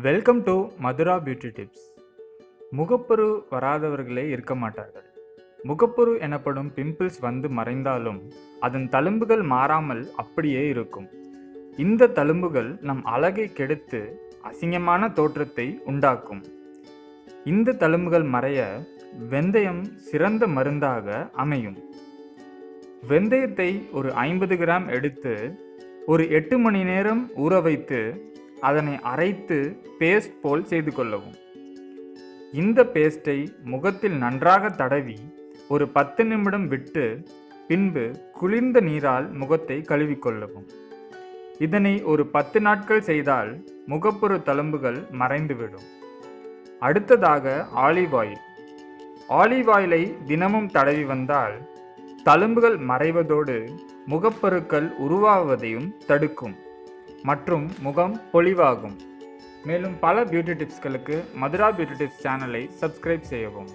Welcome to Madhura beauty tips முகப்பரு வராதவர்களே இருக்க மாட்டார்கள். முகப்பரு எனப்படும் பிம்பிள்ஸ் வந்து மறைந்தாலும் அதன் தழும்புகள் மாறாமல் அப்படியே இருக்கும். இந்த தழும்புகள் நம் அழகை கெடுத்து அசிங்கமான தோற்றத்தை உண்டாக்கும். இந்த தழும்புகள் மறைய வெந்தயம் சிறந்த மருந்தாக அமையும். வெந்தயத்தை ஒரு ஐம்பது கிராம் எடுத்து ஒரு எட்டு மணி நேரம் ஊற வைத்து அதனை அரைத்து பேஸ்ட் போல் செய்து கொள்ளவும். இந்த பேஸ்டை முகத்தில் நன்றாக தடவி ஒரு பத்து நிமிடம் விட்டு பின்பு குளிர்ந்த நீரால் முகத்தை கழுவிக்கொள்ளவும் இதனை ஒரு பத்து நாட்கள் செய்தால் முகப்புற தழும்புகள் மறைந்துவிடும். அடுத்ததாக ஆலிவ் ஆயில். ஆலிவ் ஆயிலை தினமும் தடவி வந்தால் தழும்புகள் மறைவதோடு முகப்பருக்கள் உருவாவதையும் தடுக்கும் மற்றும் முகம் பொலிவாகும். மேலும் பல பியூட்டி டிப்ஸ்களுக்கு மதுரா பியூட்டி டிப்ஸ் சேனலை சப்ஸ்கிரைப் செய்யவும்.